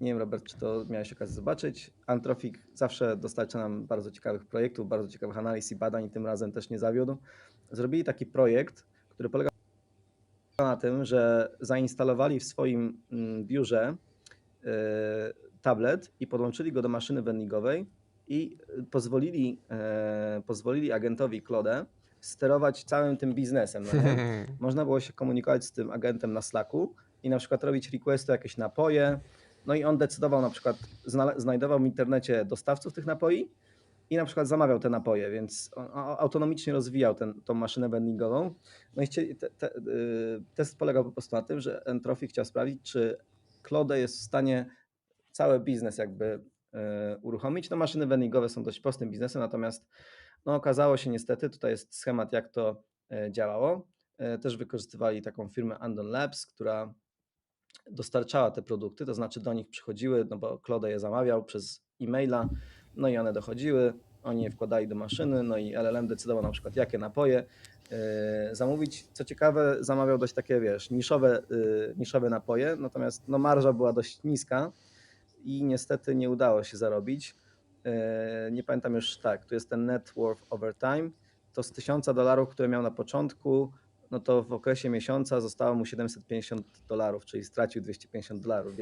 Nie wiem, Robert, czy to miałeś okazję zobaczyć. Antrofik zawsze dostarcza nam bardzo ciekawych projektów, bardzo ciekawych analiz i badań i tym razem też nie zawiódł. Zrobili taki projekt, który polega na tym, że zainstalowali w swoim mm, biurze e, tablet i podłączyli go do maszyny vendingowej i e, pozwolili, e, pozwolili agentowi Claude sterować całym tym biznesem. No? Można było się komunikować z tym agentem na Slacku i na przykład robić requesty jakieś napoje. No i on decydował na przykład, znajdował w internecie dostawców tych napoi i na przykład zamawiał te napoje, więc autonomicznie rozwijał ten, tą maszynę vendingową. No i te, te, y, test polegał po prostu na tym, że Entropy chciał sprawdzić, czy Claude jest w stanie cały biznes jakby y, uruchomić. No maszyny vendingowe są dość prostym biznesem, natomiast no okazało się niestety, tutaj jest schemat jak to e, działało. Też wykorzystywali taką firmę Andon Labs, która dostarczała te produkty, to znaczy do nich przychodziły, no bo Claude je zamawiał przez e-maila, no i one dochodziły, oni je wkładali do maszyny, no i LLM decydował na przykład jakie napoje e, zamówić. Co ciekawe, zamawiał dość takie, wiesz, niszowe, e, niszowe napoje, natomiast no marża była dość niska i niestety nie udało się zarobić. E, Nie pamiętam już tak, tu jest ten net worth over time, to z 1000 dolarów, które miał na początku, no to w okresie miesiąca zostało mu 750 dolarów, czyli stracił 250 dolarów.